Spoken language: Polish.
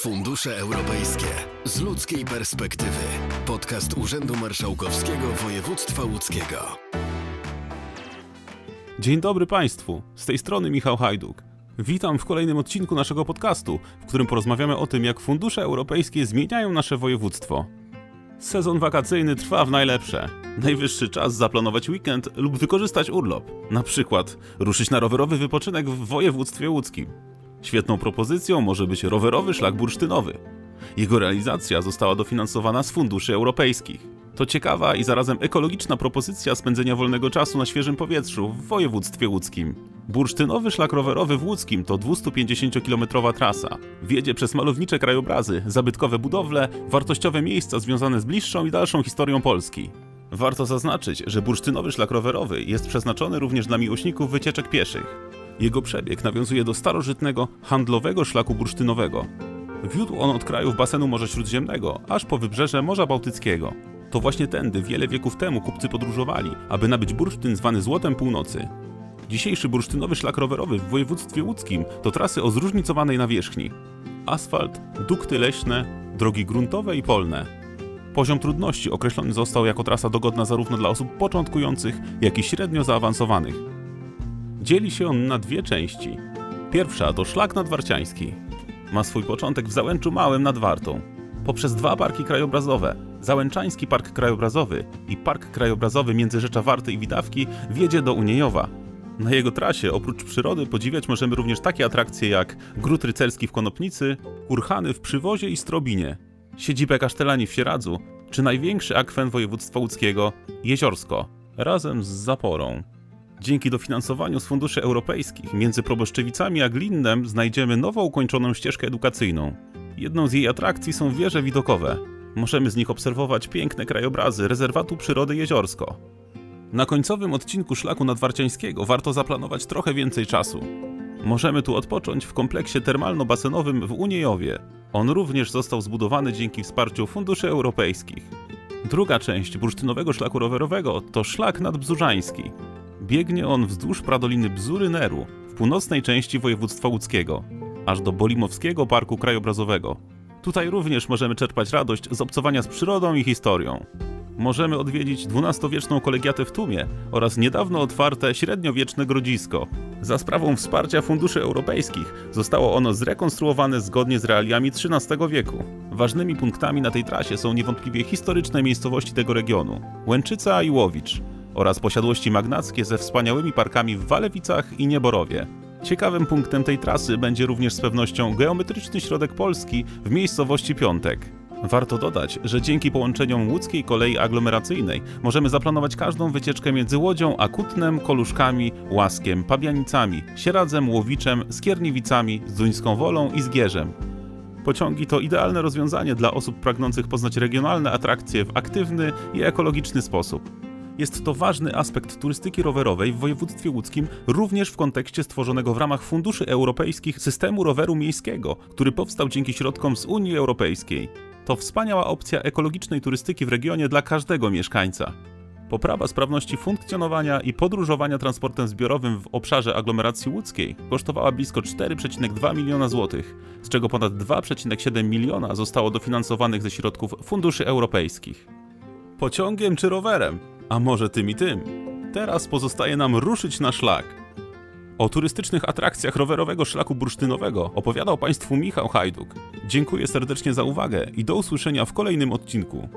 Fundusze Europejskie z ludzkiej perspektywy. Podcast Urzędu Marszałkowskiego Województwa Łódzkiego. Dzień dobry Państwu, z tej strony Michał Hajduk. Witam w kolejnym odcinku naszego podcastu, w którym porozmawiamy o tym, jak fundusze europejskie zmieniają nasze województwo. Sezon wakacyjny trwa w najlepsze. Najwyższy czas zaplanować weekend lub wykorzystać urlop. Na przykład ruszyć na rowerowy wypoczynek w województwie łódzkim. Świetną propozycją może być rowerowy szlak bursztynowy. Jego realizacja została dofinansowana z funduszy europejskich. To ciekawa i zarazem ekologiczna propozycja spędzenia wolnego czasu na świeżym powietrzu w województwie łódzkim. Bursztynowy szlak rowerowy w Łódzkim to 250-kilometrowa trasa. Wiedzie przez malownicze krajobrazy, zabytkowe budowle, wartościowe miejsca związane z bliższą i dalszą historią Polski. Warto zaznaczyć, że bursztynowy szlak rowerowy jest przeznaczony również dla miłośników wycieczek pieszych. Jego przebieg nawiązuje do starożytnego, handlowego szlaku bursztynowego. Wiódł on od krajów basenu Morza Śródziemnego, aż po wybrzeże Morza Bałtyckiego. To właśnie tędy wiele wieków temu kupcy podróżowali, aby nabyć bursztyn zwany Złotem Północy. Dzisiejszy bursztynowy szlak rowerowy w województwie łódzkim to trasy o zróżnicowanej nawierzchni. Asfalt, dukty leśne, drogi gruntowe i polne. Poziom trudności określony został jako trasa dogodna zarówno dla osób początkujących, jak i średnio zaawansowanych. Dzieli się on na dwie części. Pierwsza to szlak nadwarciański. Ma swój początek w Załęczu Małym nad Wartą. Poprzez dwa parki krajobrazowe, Załęczański Park Krajobrazowy i Park Krajobrazowy Międzyrzecza Warty i Widawki wiedzie do Uniejowa. Na jego trasie oprócz przyrody podziwiać możemy również takie atrakcje jak Gród Rycerski w Konopnicy, Kurhany w Przywozie i Strobinie, siedzibę Kasztelani w Sieradzu, czy największy akwen województwa łódzkiego Jeziorsko, razem z Zaporą. Dzięki dofinansowaniu z funduszy europejskich między Proboszczewicami a Glinnem znajdziemy nowo ukończoną ścieżkę edukacyjną. Jedną z jej atrakcji są wieże widokowe. Możemy z nich obserwować piękne krajobrazy rezerwatu przyrody Jeziorsko. Na końcowym odcinku szlaku nadwarciańskiego warto zaplanować trochę więcej czasu. Możemy tu odpocząć w kompleksie termalno-basenowym w Uniejowie. On również został zbudowany dzięki wsparciu funduszy europejskich. Druga część bursztynowego szlaku rowerowego to szlak nadbzurzański. Biegnie on wzdłuż Pradoliny Bzury-Neru w północnej części województwa łódzkiego, aż do Bolimowskiego Parku Krajobrazowego. Tutaj również możemy czerpać radość z obcowania z przyrodą i historią. Możemy odwiedzić XII-wieczną kolegiatę w Tumie oraz niedawno otwarte średniowieczne grodzisko. Za sprawą wsparcia funduszy europejskich zostało ono zrekonstruowane zgodnie z realiami XIII wieku. Ważnymi punktami na tej trasie są niewątpliwie historyczne miejscowości tego regionu Łęczyca i Łowicz oraz posiadłości magnackie ze wspaniałymi parkami w Walewicach i Nieborowie. Ciekawym punktem tej trasy będzie również z pewnością geometryczny środek Polski w miejscowości Piątek. Warto dodać, że dzięki połączeniom łódzkiej kolei aglomeracyjnej możemy zaplanować każdą wycieczkę między Łodzią a Kutnem, Koluszkami, Łaskiem, Pabianicami, Sieradzem, Łowiczem, Skierniewicami, Zduńską Wolą i Zgierzem. Pociągi to idealne rozwiązanie dla osób pragnących poznać regionalne atrakcje w aktywny i ekologiczny sposób. Jest to ważny aspekt turystyki rowerowej w województwie łódzkim, również w kontekście stworzonego w ramach funduszy europejskich systemu roweru miejskiego, który powstał dzięki środkom z Unii Europejskiej. To wspaniała opcja ekologicznej turystyki w regionie dla każdego mieszkańca. Poprawa sprawności funkcjonowania i podróżowania transportem zbiorowym w obszarze aglomeracji łódzkiej kosztowała blisko 4,2 miliona złotych, z czego ponad 2,7 miliona zostało dofinansowanych ze środków funduszy europejskich. Pociągiem czy rowerem? A może tym i tym? Teraz pozostaje nam ruszyć na szlak. O turystycznych atrakcjach rowerowego szlaku bursztynowego opowiadał Państwu Michał Hajduk. Dziękuję serdecznie za uwagę i do usłyszenia w kolejnym odcinku.